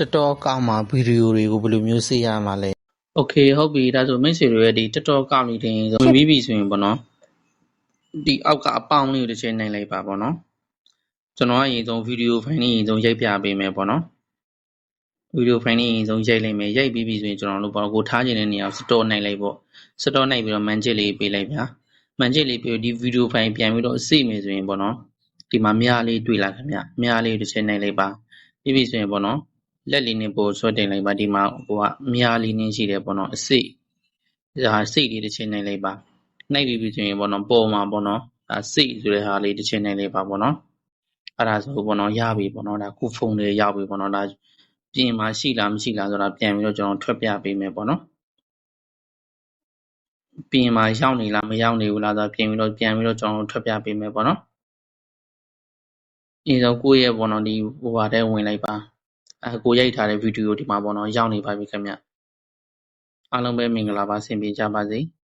TikTok မှာ ဗီဒီယိုတွေကို ဘယ်လိုမျိုး စေ့ရမှာလဲ။ Okay ဟုတ်ပြီ။ဒါဆို မိတ်ဆွေတို့ရဲ့ ဒီ TikTok ကနေ ဝင်ပြီးပြီဆိုရင်ပေါ့နော်။ဒီအောက်ကအပေါင်လေးကို တစ်ချက်နှိပ်လိုက်ပါပေါ့နော်။ကျွန်တော်က အရင်ဆုံး ဗီဒီယိုဖိုင်လေး အရင်ဆုံး ရိုက်ပြပေးမယ်ပေါ့နော်။ဗီဒီယိုဖိုင်လေး အရင်ဆုံးရိုက်လိုက်မယ်။ရိုက်ပြီးပြီဆိုရင် ကျွန်တော်တို့ ကိုယ်ထားချင်တဲ့နေရာကို Stop နှိုက်လိုက်ပေါ့။ Stop နှိုက်ပြီးတော့ မှန်ခြစ်လေးပေးလိုက်ဗျာ။မှန်ခြစ်လေးပေးပြီး ဒီဗီဒီယိုဖိုင်ကို ပြန်ပြီးတော့ စေ့မယ်ဆိုရင်ပေါ့နော်။ဒီမှာ မြလေးတွေ့လားခင်ဗျ။မြလေးကို တစ်ချက်နှိုက်လိုက်ပါ။ပြီးပြီဆိုရင်ပေါ့နော် လက်လေးနဲ့ပို့ဆွဲတင်လိုက်ပါဒီမှာဟိုကမြားလေးနင်းရှိတယ်ပေါ့နော်အစိတ်ဒါစိတ်လေးတစ်ချိန်နိုင်လိုက်ပါနှိုက်ပြီးပြီဆိုရင်ပေါ့နော်ပေါ်မှာပေါ့နော်ဒါစိတ်ဆိုတဲ့ဟာလေးတစ်ချိန်နိုင်လိုက်ပါပေါ့နော်အဲ့ဒါဆိုပေါ့နော်ရပြီပေါ့နော်ဒါခုဖုန်းလေးရောက်ပြီပေါ့နော်ဒါပြင်မှာရှိလားမရှိလားဆိုတာပြန်ပြီးတော့ကျွန်တော်ထွက်ပြပေးမယ်ပေါ့နော်ပြင်မှာရောက်နေလားမရောက်နေဘူးလားဆိုတာပြင်ပြီးတော့ပြန်ပြီးတော့ကျွန်တော်ထွက်ပြပေးမယ်ပေါ့နော်အရင်ဆုံးကိုယ့်ရဲ့ပေါ့နော်ဒီဟိုဟာထဲဝင်လိုက်ပါ အဲကိုရိုက်ထားတဲ့ဗီဒီယိုဒီမှာပေါ့နော်ရောက်နေပါပြီခင်ဗျအားလုံးပဲမင်္ဂလာပါဆင်ပြေကြပါစေ။